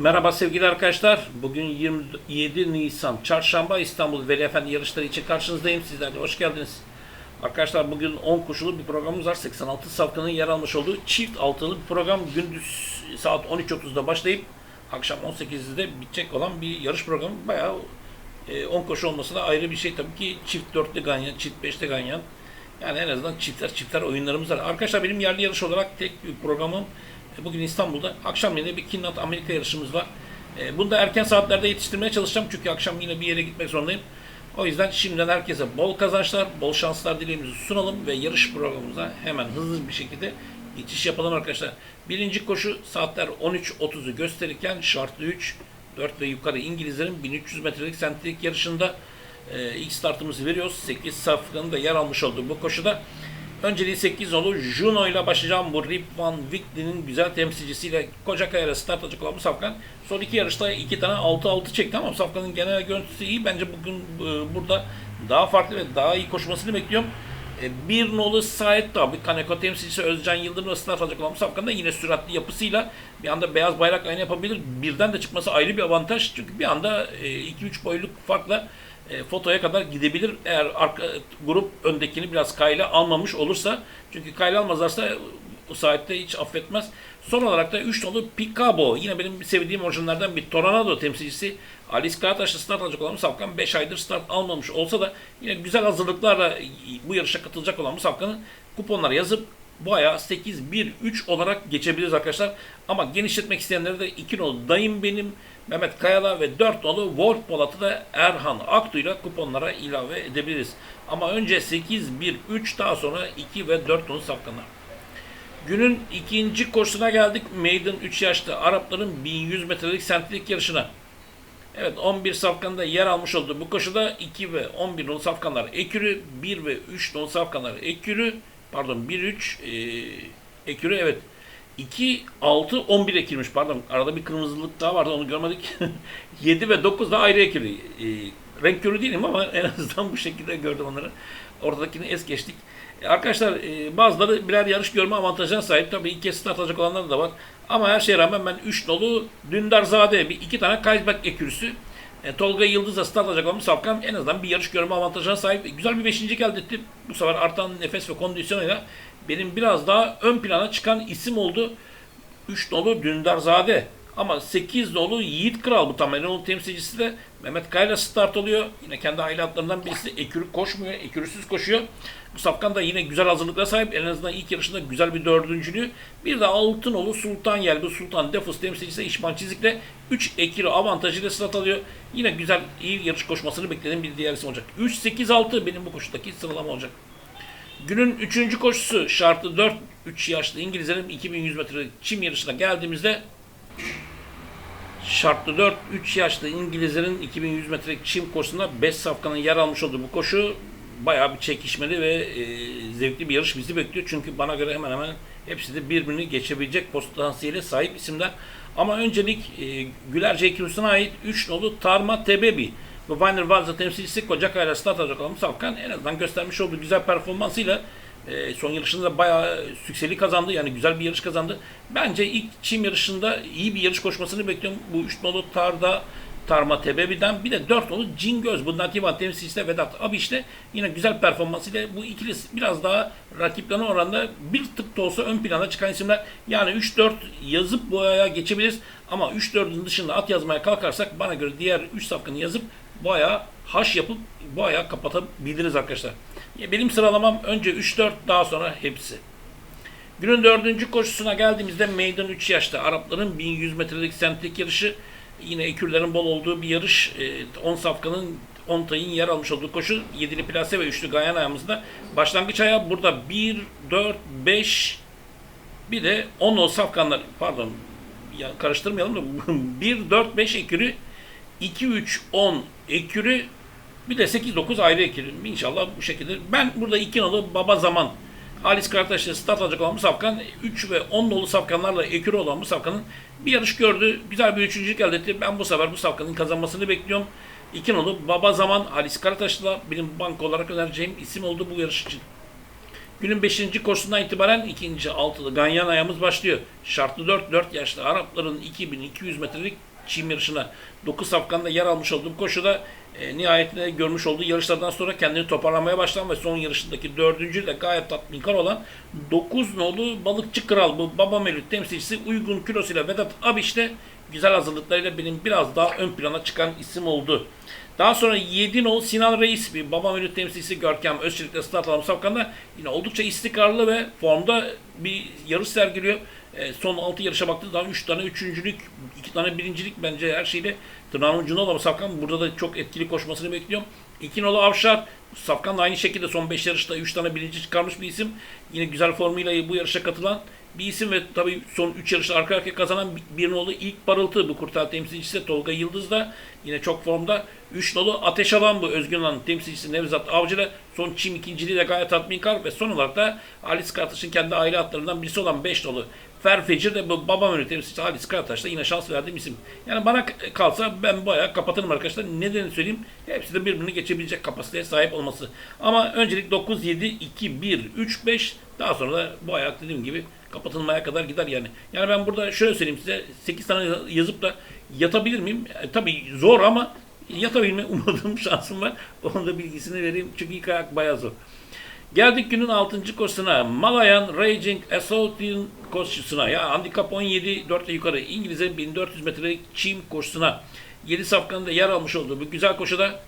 Merhaba sevgili arkadaşlar. Bugün 27 Nisan Çarşamba İstanbul Veli Efendi yarışları için karşınızdayım. Sizler de hoş geldiniz. Arkadaşlar bugün 10 koşulu bir programımız var. 86 safkanın yer almış olduğu çift altılı bir program. Gündüz saat 13.30'da başlayıp akşam 18'de bitecek olan bir yarış programı. Bayağı e, 10 koşu olması da ayrı bir şey tabii ki. Çift dörtlü ganyan, çift beşli ganyan. Yani en azından çiftler çiftler oyunlarımız var. Arkadaşlar benim yerli yarış olarak tek bir programım e, bugün İstanbul'da. Akşam yine bir Kinnat Amerika yarışımız var. E, Bunu da erken saatlerde yetiştirmeye çalışacağım çünkü akşam yine bir yere gitmek zorundayım. O yüzden şimdiden herkese bol kazançlar, bol şanslar dileğimizi sunalım ve yarış programımıza hemen hızlı bir şekilde geçiş yapalım arkadaşlar. Birinci koşu saatler 13.30'u gösterirken şartlı 3, 4 ve yukarı İngilizlerin 1300 metrelik sentrik yarışında e, ilk startımızı veriyoruz. 8 safkanın da yer almış olduğu bu koşuda Önceliği 8 nolu Juno ile başlayacağım bu Rip Van Wicklin'in güzel temsilcisiyle Kocakaya'yla start alacak olan bu Safkan. Son iki yarışta iki tane 6-6 çekti ama Safkan'ın genel görüntüsü iyi. Bence bugün e, burada daha farklı ve daha iyi koşmasını bekliyorum. E, bir nolu Said abi Kaneko temsilcisi Özcan Yıldırım'la start alacak olan bu Safkan da yine süratli yapısıyla bir anda beyaz bayrak aynı yapabilir. Birden de çıkması ayrı bir avantaj. Çünkü bir anda 2-3 boyluk farkla e, fotoya kadar gidebilir. Eğer arka grup öndekini biraz kayla almamış olursa çünkü kayla almazlarsa o saatte hiç affetmez. Son olarak da 3 nolu Picabo. Yine benim sevdiğim orijinallerden bir Tornado temsilcisi. Alice Karataş'la start alacak olan Musafkan 5 aydır start almamış olsa da yine güzel hazırlıklarla bu yarışa katılacak olan Musafkan'ın kuponlara yazıp bu ayağı 8-1-3 olarak geçebiliriz arkadaşlar. Ama genişletmek isteyenlere de 2 nolu Dayım Benim, Mehmet Kayala ve 4 nolu Wolf Polat'ı da Erhan Aktu'yla kuponlara ilave edebiliriz. Ama önce 8-1-3 daha sonra 2 ve 4 nolu safkanlar. Günün ikinci koşusuna geldik. Maiden 3 yaşlı Arapların 1100 metrelik sentrik yarışına. Evet 11 safkanda yer almış olduğu bu koşuda 2 ve 11 nolu safkanlar ekürü, 1 ve 3 nolu safkanlar ekürü, pardon 1-3 e, ekürü evet. 2, 6, 11 ekilmiş. Pardon arada bir kırmızılık daha vardı onu görmedik. 7 ve 9 da ayrı ekili e, renk körü değilim ama en azından bu şekilde gördüm onları. Ortadakini es geçtik. E, arkadaşlar e, bazıları birer yarış görme avantajına sahip. Tabii ilk kez start alacak olanlar da var. Ama her şeye rağmen ben 3 nolu Dündarzade bir iki tane Kaysbek ekürüsü e, Tolga Yıldız'la start alacak olan Safkan en azından bir yarış görme avantajına sahip. Güzel bir beşincilik elde etti. Bu sefer artan nefes ve kondisyonuyla benim biraz daha ön plana çıkan isim oldu. 3 nolu Dündarzade. Ama 8 nolu Yiğit Kral bu tamamen temsilcisi de Mehmet Kayla start oluyor. Yine kendi aile atlarından birisi ekürü koşmuyor, ekürüsüz koşuyor. Bu Safkan da yine güzel hazırlıklara sahip. En azından ilk yarışında güzel bir dördüncülüğü. Bir de Altınolu Sultan Yel. Bu Sultan Defus temsilcisi İşman Çizik'le 3 ekiri avantajıyla start alıyor. Yine güzel, iyi yarış koşmasını beklediğim bir diğer isim olacak. 3-8-6 benim bu koşudaki sıralama olacak. Günün 3. koşusu şartlı 4 3 yaşlı İngilizlerin 2100 metre çim yarışına geldiğimizde şartlı 4 3 yaşlı İngilizlerin 2100 metre çim koşusunda 5 safkanın yer almış olduğu bu koşu bayağı bir çekişmeli ve e, zevkli bir yarış bizi bekliyor. Çünkü bana göre hemen hemen hepsi de birbirini geçebilecek potansiyele sahip isimler. Ama öncelik e, Gülerce ekibisine ait 3 nolu Tarma Tebebi ve Viner Varza temsilcisi Kocakay'la start alacak olan Safkan en azından göstermiş olduğu güzel performansıyla e, son yarışında bayağı sükseli kazandı. Yani güzel bir yarış kazandı. Bence ilk çim yarışında iyi bir yarış koşmasını bekliyorum. Bu 3 nolu Tarda Tarma Tebebi'den bir de 4 nolu Cingöz. Bu Nativan temsilcisi Vedat Abi işte yine güzel performansıyla bu ikili biraz daha rakiplerine oranla bir tık da olsa ön plana çıkan isimler. Yani 3-4 yazıp bu ayağa geçebiliriz. Ama 3-4'ün dışında at yazmaya kalkarsak bana göre diğer 3 safkanı yazıp ayağı haş yapıp ayağı kapatabiliriz arkadaşlar. Benim sıralamam önce 3-4 daha sonra hepsi. Günün dördüncü koşusuna geldiğimizde Meydan 3 yaşta Arapların 1100 metrelik sentrik yarışı yine ekürlerin bol olduğu bir yarış. 10 safkanın 10 tayın yer almış olduğu koşu 7'li plase ve 3'lü gayan ayağımızda. Başlangıç ayağı burada 1, 4, 5 bir de 10 o safkanlar pardon ya karıştırmayalım da 1, 4, 5 ekürü 2, 3, 10 ekürü bir de 8, 9 ayrı ekürü. İnşallah bu şekilde. Ben burada 2 nolu baba zaman Halis Karataş'la start alacak olan bu safkan 3 ve 10 dolu safkanlarla ekürü olan bu safkanın bir yarış gördü. Güzel bir üçüncülük elde etti. Ben bu sefer bu safkanın kazanmasını bekliyorum. İki nolu Baba Zaman Halis Karataş'la benim banka olarak önereceğim isim oldu bu yarış için. Günün 5. koşusundan itibaren ikinci altılı ganyan ayağımız başlıyor. Şartlı 4, 4 yaşlı Arapların 2200 metrelik çim yarışına 9 safkanda yer almış olduğu bu koşuda e, nihayetinde görmüş olduğu yarışlardan sonra kendini toparlamaya başlayan ve son yarışındaki dördüncü de gayet tatminkar olan 9 nolu balıkçı kral bu Baba Mevlüt temsilcisi uygun kilosuyla Vedat Abiş de güzel hazırlıklarıyla benim biraz daha ön plana çıkan isim oldu. Daha sonra 7 nol Sinan Reis bir Baba Mevlüt temsilcisi Görkem Özçelik'te start alan Safkan'da yine oldukça istikrarlı ve formda bir yarış sergiliyor. E, son 6 yarışa baktığı zaman 3 tane üçüncülük, 2 tane birincilik bence her şeyle tırnağın ucunda olan Safkan burada da çok etkili koşmasını bekliyorum. 2 nolu Avşar Safkan da aynı şekilde son 5 yarışta 3 tane birinci çıkarmış bir isim. Yine güzel formuyla bu yarışa katılan bir isim ve tabii son 3 yarışta arka arkaya kazanan bir nolu ilk parıltı bu kurtar temsilcisi Tolga Yıldız da yine çok formda. 3 nolu Ateş Alan bu Özgün Alan temsilcisi Nevzat Avcı ile son çim ikinciliği de gayet tatminkar ve son olarak da Halis Kartaş'ın kendi aile atlarından birisi olan 5 nolu Ferfecir de bu babam önü temsilcisi Halis Kartaş da yine şans verdiğim isim. Yani bana kalsa ben bu ayağı kapatırım arkadaşlar. Nedenini söyleyeyim. Hepsi de birbirini geçebilecek kapasiteye sahip olması. Ama öncelik 9, 7, 2, 1, 3, 5 daha sonra da bu ayak dediğim gibi kapatılmaya kadar gider yani. Yani ben burada şöyle söyleyeyim size 8 tane yazıp da yatabilir miyim? E, tabii zor ama yatabilme umudum şansım var. Onun da bilgisini vereyim çünkü ilk ayak bayağı zor. Geldik günün 6. koşusuna. Malayan Raging Assault'in koşusuna. Ya handikap 17 4 yukarı İngiliz'e 1400 metrelik çim koşusuna. 7 safkanın yer almış olduğu bu güzel koşuda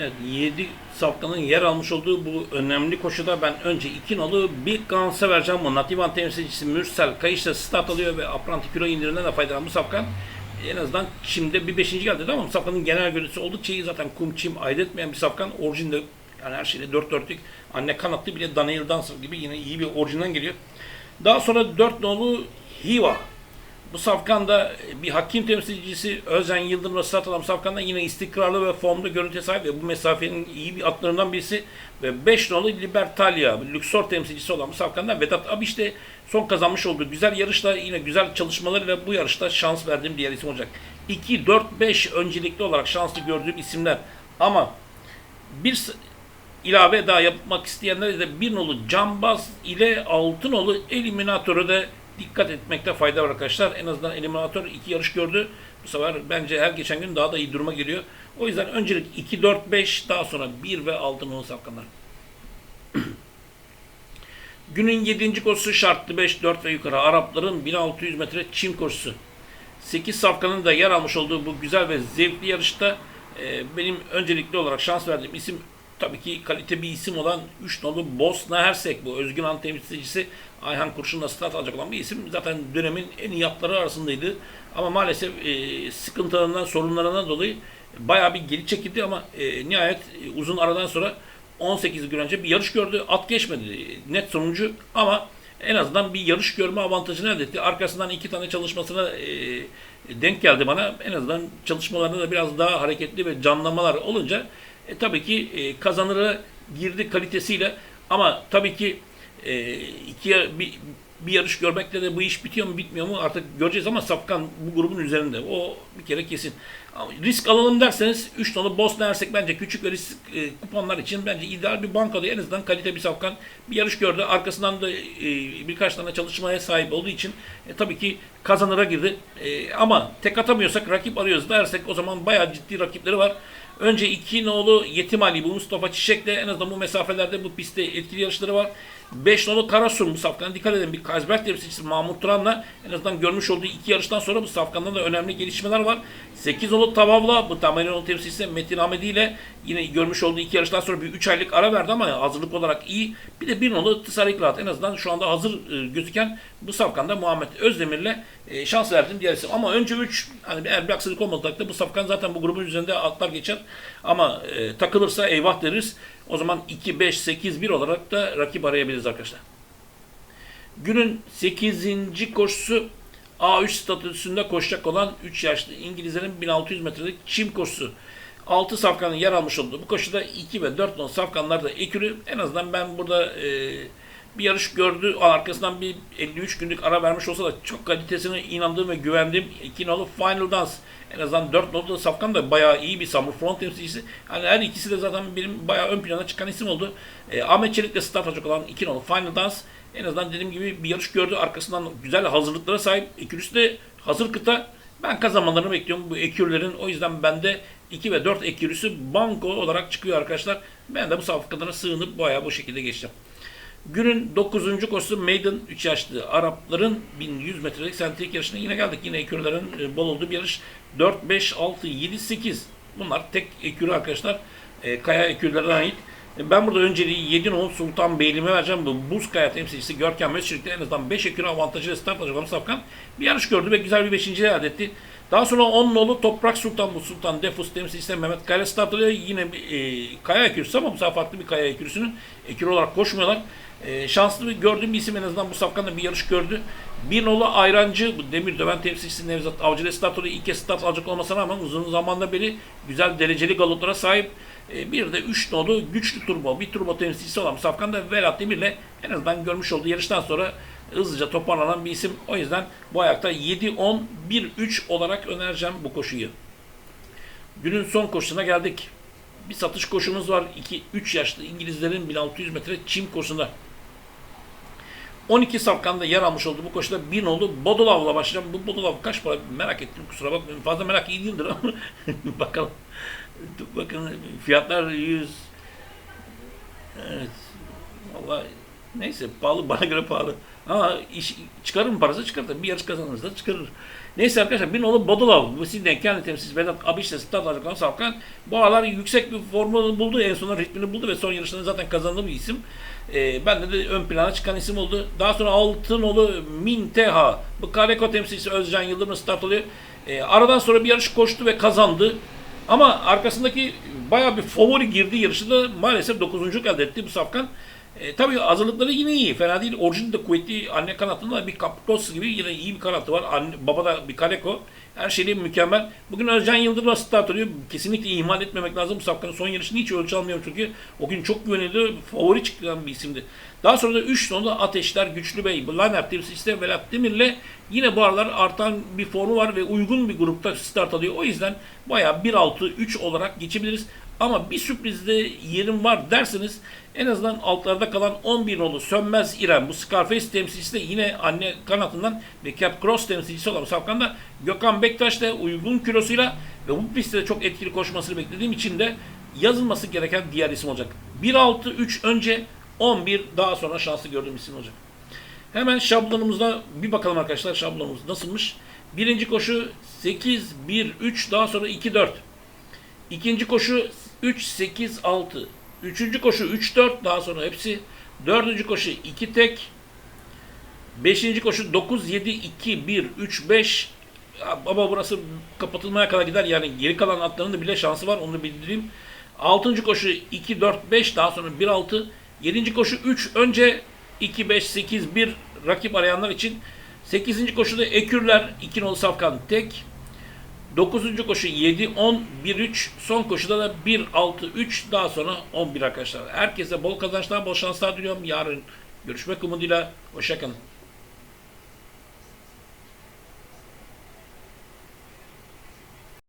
Evet 7 safkanın yer almış olduğu bu önemli koşuda ben önce 2 nolu bir Gans'a vereceğim. Bu Nativan temsilcisi Mürsel Kayış'ta start alıyor ve apranti kilo indirinden de faydalanan bu safkan en azından çimde bir beşinci geldi ama safkanın genel görüntüsü oldukça iyi zaten kum çim ayırt etmeyen bir safkan orijinde yani her şeyde dört dörtlük anne kanatlı bile Daniel Dancer gibi yine iyi bir orijinden geliyor. Daha sonra dört nolu Hiva. Bu safkanda bir hakim temsilcisi Özen Yıldırım'la start alan safkanda yine istikrarlı ve formda görüntüye sahip ve bu mesafenin iyi bir atlarından birisi ve 5 nolu Libertalia, Luxor temsilcisi olan bu safkanda Vedat Abiş de son kazanmış olduğu güzel yarışla yine güzel çalışmalarıyla bu yarışta şans verdiğim diğer isim olacak. 2, 4, 5 öncelikli olarak şanslı gördüğüm isimler ama bir ilave daha yapmak isteyenler de bir nolu Cambaz ile altı nolu Eliminatör'ü de dikkat etmekte fayda var arkadaşlar. En azından Eliminatör iki yarış gördü. Bu sefer bence her geçen gün daha da iyi duruma geliyor. O yüzden öncelik 2, 4, 5 daha sonra 1 ve 6 nolu safkanlar. Günün 7. koşusu şartlı 5, 4 ve yukarı Arapların 1600 metre çim koşusu. 8 safkanın da yer almış olduğu bu güzel ve zevkli yarışta e, benim öncelikli olarak şans verdiğim isim tabii ki kalite bir isim olan 3 nolu Bosna Hersek bu Özgün Han temsilcisi Ayhan Kurşun'la start alacak olan bir isim. Zaten dönemin en iyi atları arasındaydı. Ama maalesef e, sıkıntılarından, sorunlarından dolayı bayağı bir geri çekildi ama e, nihayet e, uzun aradan sonra 18 gün önce bir yarış gördü. At geçmedi. Net sonucu ama en azından bir yarış görme avantajını elde etti. Arkasından iki tane çalışmasına e, denk geldi bana. En azından çalışmalarında da biraz daha hareketli ve canlamalar olunca e, tabii ki e, kazanıra girdi kalitesiyle ama tabii ki e, ikiye bir, bir yarış görmekle de bu iş bitiyor mu bitmiyor mu artık göreceğiz ama Safkan bu grubun üzerinde. O bir kere kesin. Ama risk alalım derseniz 3 tonu Bosna Hersek bence küçük ve risk e, kuponlar için bence ideal bir bankada en azından kalite bir Safkan bir yarış gördü. Arkasından da e, birkaç tane çalışmaya sahip olduğu için e, tabii ki kazanıra girdi. E, ama tek atamıyorsak rakip arıyoruz dersek o zaman bayağı ciddi rakipleri var. Önce iki nolu Yetim Ali bu Mustafa Çiçek'le en azından bu mesafelerde bu pistte etkili yarışları var. 5 nolu Karasun bu safkana dikkat edin. Bir Kazberk temsilcisi Mahmut Turan'la en azından görmüş olduğu iki yarıştan sonra bu safkanda da önemli gelişmeler var. 8 nolu Tavavla bu Tamerino temsilcisi Metin Ahmedi ile yine görmüş olduğu iki yarıştan sonra bir 3 aylık ara verdi ama hazırlık olarak iyi. Bir de bir nolu Tısarık Rahat en azından şu anda hazır e, gözüken bu safkanda Muhammed Özdemir'le e, şans verdim diğer isim. Ama önce 3 hani eğer bir aksilik takdirde bu safkan zaten bu grubun üzerinde atlar geçer. Ama e, takılırsa eyvah deriz. O zaman 2, 5, 8, 1 olarak da rakip arayabiliriz arkadaşlar. Günün 8. koşusu A3 statüsünde koşacak olan 3 yaşlı İngilizlerin 1600 metrelik çim koşusu. 6 safkanın yer almış olduğu bu koşuda 2 ve 4 non safkanlar da ekürü. En azından ben burada e, bir yarış gördü. Arkasından bir 53 günlük ara vermiş olsa da çok kalitesine inandığım ve güvendiğim 2 nolu Final Dance. En azından 4 nolu da Safkan da bayağı iyi bir Summer Front temsilcisi. Yani her ikisi de zaten benim bayağı ön plana çıkan isim oldu. E, Ahmet Çelik'le start alacak olan 2 nolu Final Dance. En azından dediğim gibi bir yarış gördü. Arkasından güzel hazırlıklara sahip. İkilisi de hazır kıta. Ben kazanmalarını bekliyorum bu ekürlerin. O yüzden bende 2 ve 4 ekürüsü banko olarak çıkıyor arkadaşlar. Ben de bu safkalara sığınıp bayağı bu şekilde geçeceğim. Günün 9. koşusu Maiden 3 yaşlı Arapların 1100 metrelik sentrik yarışına yine geldik. Yine ekürlerin e, bol olduğu bir yarış. 4, 5, 6, 7, 8. Bunlar tek ekürü arkadaşlar. E, kaya ekürlerine ait. E, Ben burada önceliği 7 nolu Sultan Beyliğime vereceğim. Bu buz kaya temsilcisi Görkem Mesçilik'te en azından 5 ekürü avantajıyla start alacak Safkan bir yarış gördü ve güzel bir 5. elde etti. Daha sonra 10 nolu Toprak Sultan bu Sultan Defus temsilcisi Mehmet Kaya alıyor. Yine bir e, kaya ekürüsü ama farklı bir kaya ekürüsünün ekürü olarak koşmuyorlar. E, şanslı bir gördüğüm bir isim en azından bu safkanda bir yarış gördü. Bir nolu Ayrancı, bu Demir Döven temsilcisi Nevzat Avcı ile start alıyor. İlk kez start alacak olmasına rağmen uzun zamandan beri güzel dereceli galoplara sahip. E, bir de 3 nolu güçlü turbo, bir turbo temsilcisi olan Safkan da Velat Demir'le en azından görmüş olduğu yarıştan sonra hızlıca toparlanan bir isim. O yüzden bu ayakta 7-10-1-3 olarak önereceğim bu koşuyu. Günün son koşusuna geldik. Bir satış koşumuz var. 2-3 yaşlı İngilizlerin 1600 metre çim koşusunda. 12 safkanda yer almış olduğu bu koşuda bir nolu Bodolav'la başlayacağım. Bu Bodolav kaç para merak ettim kusura bakmayın. Fazla merak iyi değildir ama bakalım. Bakın fiyatlar 100 Evet. Vallahi neyse pahalı bana göre pahalı. Ama iş, çıkarır mı parası çıkartır. Bir yarış kazanırsa çıkarır. Neyse arkadaşlar bir nolu Bodolov. Sidney kendi temsilcisi Vedat Abiş'le start alacak olan Safkan. Bu aralar yüksek bir formunu buldu. En sonunda ritmini buldu ve son yarışında zaten kazandığı bir isim. Ee, ben de, de ön plana çıkan isim oldu. Daha sonra Altınolu Minteha. Bu Kareko temsilcisi Özcan Yıldırım'la start alıyor. Ee, aradan sonra bir yarış koştu ve kazandı. Ama arkasındaki bayağı bir favori girdiği yarışında maalesef 9. elde etti bu Safkan. E, tabii hazırlıkları yine iyi. Fena değil. Orijin de kuvvetli. Anne kanatında bir Kaptos gibi yine iyi bir kanatı var. Anne, baba da bir Kaleko. Her şeyle mükemmel. Bugün Özcan Yıldırım'la start alıyor. Kesinlikle ihmal etmemek lazım. Bu Safkan'ın son yarışını hiç ölçü almıyorum çünkü o gün çok güvenildi. Favori çıkan bir isimdi. Daha sonra da 3 sonunda Ateşler Güçlü Bey. Liner temsilcisi Velat Demir'le yine bu aralar artan bir formu var ve uygun bir grupta start alıyor. O yüzden bayağı 1-6-3 olarak geçebiliriz. Ama bir sürprizde yerim var derseniz en azından altlarda kalan 11 nolu Sönmez İrem bu Scarface temsilcisi de yine anne kanatından ve Cap Cross temsilcisi olan Safkan'da Gökhan Bektaş da uygun kilosuyla ve bu pistte çok etkili koşmasını beklediğim için de yazılması gereken diğer isim olacak. 1-6-3 önce 11 daha sonra şanslı gördüğüm isim olacak. Hemen şablonumuzda bir bakalım arkadaşlar şablonumuz nasılmış. Birinci koşu 8-1-3 daha sonra 2-4. İkinci koşu 3, 8, 6. Üçüncü koşu 3, 4 daha sonra hepsi. Dördüncü koşu 2 tek. Beşinci koşu 9, 7, 2, 1, 3, 5. Ama burası kapatılmaya kadar gider. Yani geri kalan atların da bile şansı var. Onu bildireyim. Altıncı koşu 2, 4, 5 daha sonra 1, 6. Yedinci koşu 3. Önce 2, 5, 8, 1 rakip arayanlar için. Sekizinci koşuda Ekürler 2 nolu Safkan tek. 9. koşu 7, 10, 1, 3. Son koşuda da 1, 6, 3. Daha sonra 11 arkadaşlar. Herkese bol kazançlar, bol şanslar diliyorum. Yarın görüşmek umuduyla. Hoşçakalın.